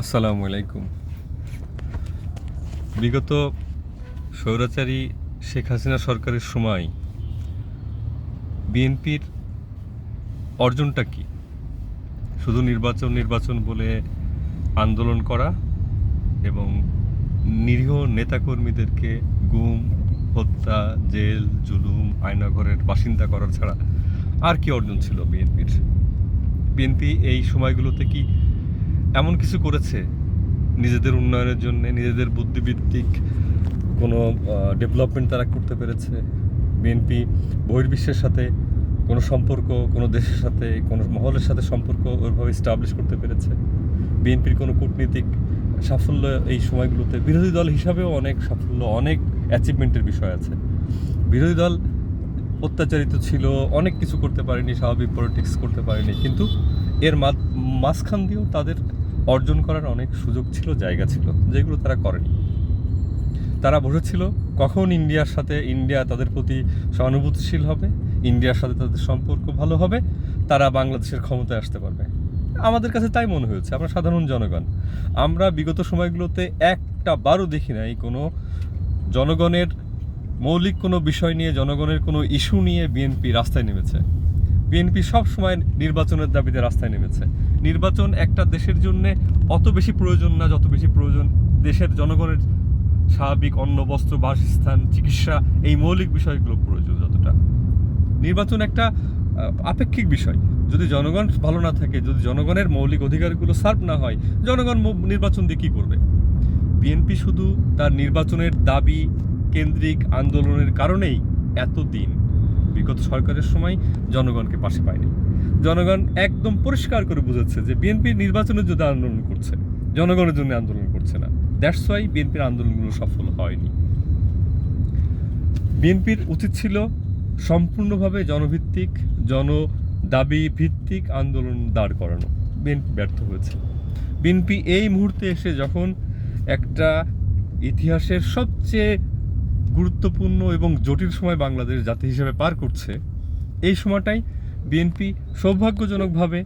আসসালামু আলাইকুম। বিগত স্বৈরাচারী শেখ হাসিনা সরকারের সময় বিএনপির অর্জনটা কি? শুধু নির্বাচন নির্বাচন বলে আন্দোলন করা এবং নিরীহ নেতাকর্মীদেরকে গুম, হত্যা, জেল, জুলুম, আয়নাঘরের বাসিন্দা করার ছাড়া আর কি অর্জন ছিল বিএনপির? বিএনপি এই সময়গুলোতে কি এমন কিছু করেছে নিজেদের উন্নয়নের জন্য, নিজেদের বুদ্ধিভিত্তিক কোনো ডেভেলপমেন্ট তারা করতে পেরেছে? বিএনপি বহির্বিশ্বের সাথে কোনো সম্পর্ক, কোনো দেশের সাথে, কোনো মহলের সাথে সম্পর্ক ওইভাবে স্টাবলিশ করতে পেরেছে? বিএনপির কোনো কূটনীতিক সাফল্য এই সময়গুলোতে? বিরোধী দল হিসাবেও অনেক সাফল্য, অনেক অ্যাচিভমেন্টের বিষয় আছে। বিরোধী দল অত্যাচারিত ছিল, অনেক কিছু করতে পারেনি, স্বাভাবিক পলিটিক্স করতে পারেনি, কিন্তু এর মাঝখান দিয়েও তাদের অর্জন করার অনেক সুযোগ ছিল, জায়গা ছিল, যেগুলো তারা করেনি। তারা বসেছিল, কখন ইন্ডিয়ার সাথে ইন্ডিয়া তাদের প্রতি সহানুভূতিশীল হবে, ইন্ডিয়ার সাথে তাদের সম্পর্ক ভালো হবে, তারা বাংলাদেশের ক্ষমতায় আসতে পারবে। আমাদের কাছে তাই মনে হয়েছে, আমরা সাধারণ জনগণ। আমরা বিগত সময়গুলোতে একটা বারও দেখি নাই কোনো জনগণের মৌলিক কোনো বিষয় নিয়ে, জনগণের কোনো ইস্যু নিয়ে বিএনপি রাস্তায় নেমেছে। বিএনপি সব সময় নির্বাচনের দাবিতে রাস্তায় নেমেছে। নির্বাচন একটা দেশের জন্য অত বেশি প্রয়োজন না, যত বেশি প্রয়োজন দেশের জনগণের স্বাভাবিক অন্ন, বস্ত্র, বাসস্থান, চিকিৎসা, এই মৌলিক বিষয়গুলো প্রয়োজন যতটা। নির্বাচন একটা আপেক্ষিক বিষয়। যদি জনগণ ভালো না থাকে, যদি জনগণের মৌলিক অধিকারগুলো সার্ভ না হয়, জনগণ নির্বাচন দিয়ে কী করবে? বিএনপি শুধু তার নির্বাচনের দাবি কেন্দ্রিক আন্দোলনের কারণেই এতদিন বিগত সরকারের সময় জনগণকে পাশে পায়নি। জনগণ একদম পরিষ্কার করে বুঝাচ্ছে যে বিএনপি নির্বাচনের জন্য আন্দোলন করছে। জনগণের জন্য আন্দোলন করছে না। দ্যাটস ওয়াই বিএনপির আন্দোলনগুলো সফল হয়নি। বিএনপির উচিত ছিল সম্পূর্ণভাবে জনভিত্তিক জন দাবি ভিত্তিক আন্দোলন দাঁড় করানো। বিএনপি ব্যর্থ হয়েছে। বিএনপি এই মুহূর্তে এসে যখন একটা ইতিহাসের সবচেয়ে গুরুত্বপূর্ণ এবং জটিল সময় বাংলাদেশ জাতি হিসেবে পার করছে, এই সময়টাই বিএনপি সৌভাগ্যজনকভাবে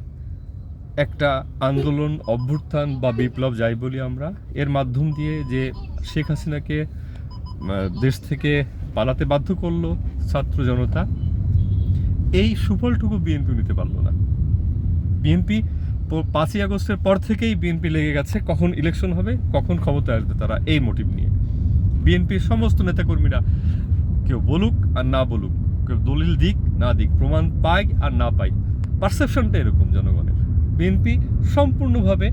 একটা আন্দোলন, অভ্যুত্থান বা বিপ্লব যাই বলি আমরা, এর মাধ্যম দিয়ে যে শেখ হাসিনাকে দেশ থেকে পালাতে বাধ্য করল ছাত্র জনতা, এই সুফলটুকু বিএনপি নিতে পারল না। বিএনপি পাঁচই আগস্টের পর থেকেই বিএনপি লেগে গেছে, কখন ইলেকশন হবে, কখন ক্ষমতায় আসবে তারা, এই মোটিভ নিয়ে। বিএনপির সমস্ত নেতাকর্মীরা কেউ বলুক আর না বলুক, কেউ দলিল দিক, না দিক, প্রমাণ পায় আর না পায় পারসেপশনটা এরকম জনগণের। বিএনপি সম্পূর্ণভাবে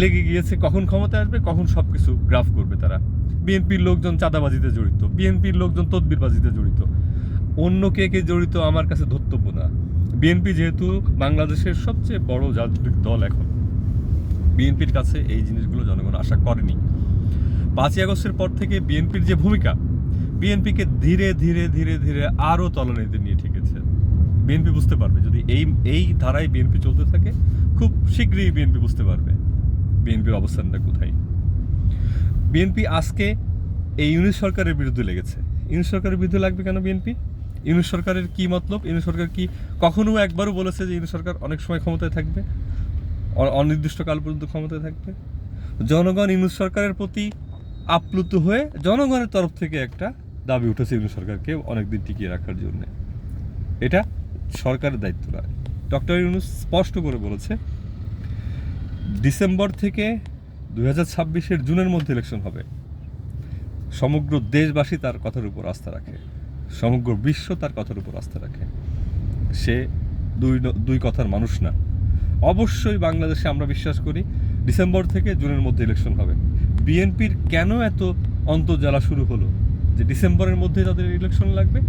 লেগে গিয়েছে, কখন ক্ষমতায় আসবে, কখন সব কিছু গ্রাফ করবে তারা। বিএনপির লোকজন চাঁদাবাজিতে জড়িত, বিএনপির লোকজন তদবিরবাজিতে জড়িত। অন্য কে কে জড়িত আমার কাছে ধর্তব্য না। বিএনপি যেহেতু বাংলাদেশের সবচেয়ে বড় রাজনৈতিক দল এখন। বিএনপির কাছে এই জিনিসগুলো জনগণ আশা করেনি। পাঁচই আগস্টের পর থেকে বিএনপির যে ভূমিকা, বিএনপিকে ধীরে ধীরে ধীরে ধীরে আরও তলানিতে নিয়ে ঠেকেছে। বিএনপি বুঝতে পারবে, যদি এই এই ধারায় বিএনপি চলতে থাকে, খুব শীঘ্রই বিএনপি বুঝতে পারবে বিএনপির অবস্থানটা কোথায়। বিএনপি আজকে এই ইউনিট সরকারের বিরুদ্ধে লেগেছে। ইউনিট সরকারের বিরুদ্ধে লাগবে কেন বিএনপি? ইউনিট সরকারের কি মতলব? ইউনিট সরকার কি কখনো একবারও বলেছে যে ইউনিট সরকার অনেক সময় ক্ষমতায় থাকবে? অনির্দিষ্টকাল পর্যন্ত ক্ষমতায় থাকবে? জনগণ ইউনিট সরকারের প্রতি আপ্লুত হয়ে জনগণের তরফ থেকে একটা দাবি উঠেছে ইউনিট সরকারকে অনেকদিন টিকিয়ে রাখার জন্য। এটা সরকারের দায়িত্ব নয়। ডক্টর ইউনুস স্পষ্ট করে বলেছে, ডিসেম্বর থেকে দু হাজার ছাব্বিশের জুনের মধ্যে ইলেকশন হবে। সমগ্র দেশবাসী তার কথার উপর আস্থা রাখে। সমগ্র বিশ্ব তার কথার উপর আস্থা রাখে। সে দুই দুই কথার মানুষ না। অবশ্যই বাংলাদেশে আমরা বিশ্বাস করি, ডিসেম্বর থেকে জুনের মধ্যে ইলেকশন হবে। বিএনপির কেন এত অন্তর্জ্বালা শুরু হলো? যে ডিসেম্বরের মধ্যে তাদের ইলেকশন লাগবে?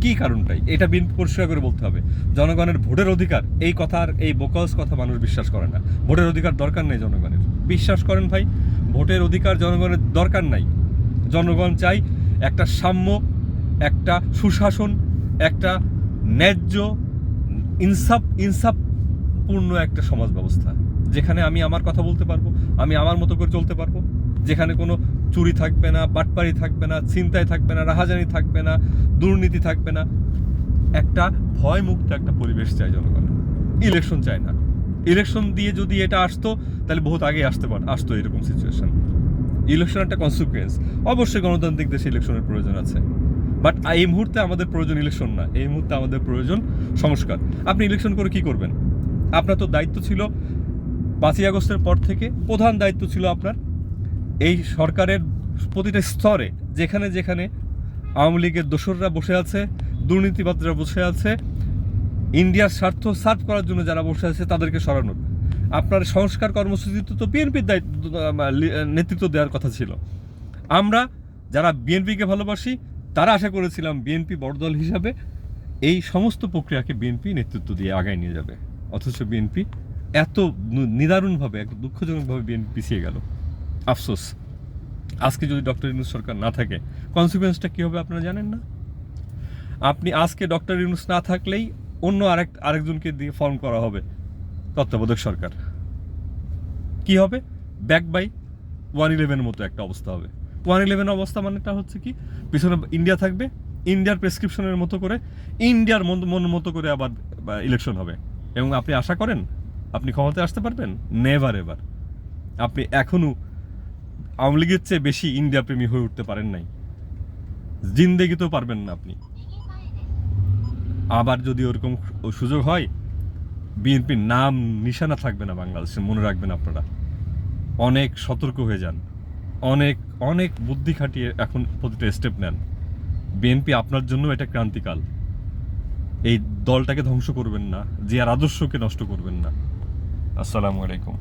কি কারণটাই? এটা বিএনপি পরিষ্কার করে বলতে হবে। জনগণের ভোটের অধিকার, এই কথার এই বোকাস কথা মানুষ বিশ্বাস করে না। ভোটের অধিকার দরকার নেই জনগণের। বিশ্বাস করেন ভাই, ভোটের অধিকার জনগণের দরকার নাই। জনগণ চাই একটা সাম্য, একটা সুশাসন, একটা ন্যায্য, ইনসাফ, ইনসাফপূর্ণ একটা সমাজ ব্যবস্থা যেখানে আমি আমার কথা বলতে পারব, আমি আমার মতো করে চলতে পারব। যেখানে কোনো চুরি থাকবে না, বাটপারি থাকবে না, ছিনতাই থাকবে না, রাহাজানি থাকবে না, দুর্নীতি থাকবে না। একটা ভয়মুক্ত একটা পরিবেশ চাই জনগণ ইলেকশন চায় না। ইলেকশন দিয়ে যদি এটা আসতো, তাহলে বহুত আগে আসতে পার, আসতো এরকম সিচুয়েশন ইলেকশন একটা কনসিকুয়েন্স অবশ্যই গণতান্ত্রিক দেশে ইলেকশনের প্রয়োজন আছে। বাট এই মুহূর্তে আমাদের প্রয়োজন ইলেকশন না। এই মুহূর্তে আমাদের প্রয়োজন সংস্কার। আপনি ইলেকশন করে কি করবেন? আপনার তো দায়িত্ব ছিল পাঁচই আগস্টের পর থেকে প্রধান দায়িত্ব ছিল আপনার এই সরকারের প্রতিটা স্তরে, যেখানে যেখানে আওয়ামী লীগের দোসররা বসে আছে, দুর্নীতিবাদরা বসে আছে, ইন্ডিয়ার স্বার্থ সার্ভ করার জন্য যারা বসে আছে তাদেরকে সরানোর। আপনার সংস্কার কর্মসূচিতে তো বিএনপির দায়িত্ব নেতৃত্ব দেওয়ার কথা ছিল। আমরা যারা বিএনপিকে ভালোবাসি, তারা আশা করেছিলাম বিএনপি বড় দল হিসাবে এই সমস্ত প্রক্রিয়াকে বিএনপি নেতৃত্ব দিয়ে আগায় নিয়ে যাবে। অথচ বিএনপি এত নিদারুণভাবে, এত দুঃখজনকভাবে বিএনপি পিছিয়ে গেল। আফসোস। আজকে যদি ডক্টর ইউনুস সরকার না থাকে কনসিকুয়েন্সটা কী হবে আপনারা জানেন না? আপনি আজকে ডক্টর ইউনুস না থাকলেই অন্য আরেক, আরেকজনকে দিয়ে ফর্ম করা হবে তত্ত্বাবধায়ক সরকার। কি হবে? ব্যাক বাই ওয়ান ইলেভেনের মতো একটা অবস্থা হবে। ওয়ান ইলেভেন অবস্থা মানেটা হচ্ছে কি? পিছনে ইন্ডিয়া থাকবে ইন্ডিয়ার প্রেসক্রিপশনের মতো করে ইন্ডিয়ার মন মতো করে আবার ইলেকশন হবে। এবং আপনি আশা করেন? আপনি ক্ষমতায় আসতে পারবেন? নেভার এবার আপনি এখনও আওয়ামী লীগের চেয়ে বেশি ইন্ডিয়া প্রেমী হয়ে উঠতে পারেন নাই। জিন্দেগিতেও পারবেন না আপনি। আবার যদি ওরকম সুযোগ হয় বিএনপির নাম নিশানা থাকবে না বাংলাদেশে, মনে রাখবেন আপনারা। অনেক সতর্ক হয়ে যান। অনেক অনেক বুদ্ধি খাটিয়ে এখন প্রতিটা স্টেপ নেন। বিএনপি আপনার জন্য এটা ক্রান্তিকাল। এই দলটাকে ধ্বংস করবেন না যে আর আদর্শকে নষ্ট করবেন না। আসসালামু আলাইকুম।